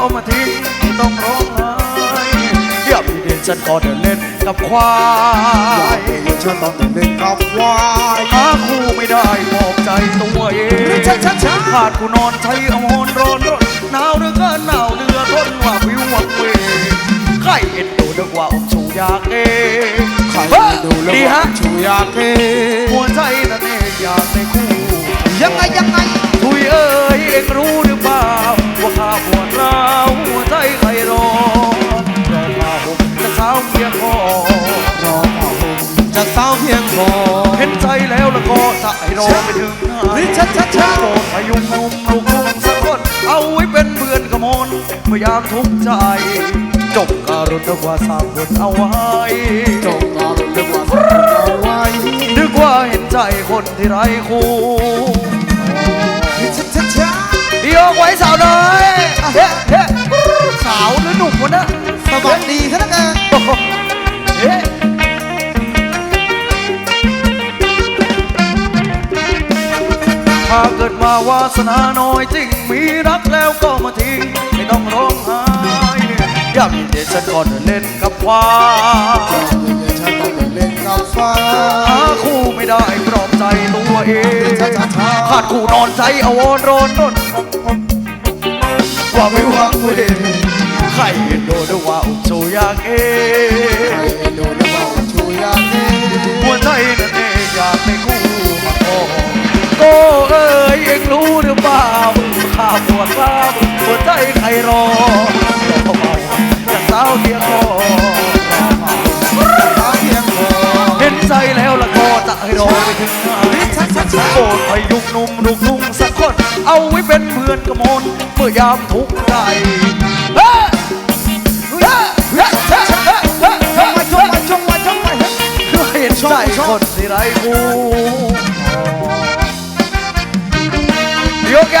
เอามาทิ้งต้องร้องไห้เดี๋ยวพี่เดินฉันก็เดินเล่นกับควายพี่เด่ฉันต้องเดินเล่นกับควายหาคู่ไม่ได้บอกใจตัวเองขาดกูนอนใช้อมอนร้อนร้อนหนาวเหลือเกินหนาวเหลือทนว่าวิววังเวใครเอ็นดูเดือกว่าอมชูยากเองใครเอ็นดูเดือกว่าอมชูยากเองหัวใจนั่นเองอยากในคู่ เพียงพอรอพ่อผมจะเศร้าเพียงพอเห็นใจแล้วแล้วก็จะให้รอไปถึงไหนนี่ช้าช้าช้าโปรดพยุงนุ่มลูกนุ่มสักคน เอาไว้เป็นเพื่อนกระมนเมื่อยามทุกข์ใจ จบการุณว่าสร้างคนเอาไว้จงรอรุนเรื่องว่าสักคนเอาไว้นึกว่าเห็นใจคนที่ไร้คู่ เกิดมาวาสนาน้อยจริงมีรักแล้วก็มาทิ้งไม่ต้องร้องไห้อยากมีเด็กฉันก่อนเดินเล่นกับควายฉันต้องเล่นกับฟ้าหาคู่ไม่ได้ปลอบใจตัวเองขาดคู่นอนใจอาวรณ์ร้อนรนว่าไม่วังเวใครเห็นโดนว่าอุโชยากเอใเพียงพอเห็นใจแล้วละก็จะให้รอไปถึงไหนช้าช้าช้าโปรดพยุงหนุ่มลูกนุ่งสักคน เอาไว้เป็นเพื่อนกระมนเมื่อยามทุกข์ใจเฮ้ยเฮ้ยเฮ้ยเฮ้ยเฮ้ยเฮ้ยชงมาชงมาชงมาชงมาเพื่อเห็นใจคนที่ไร้คู่ยก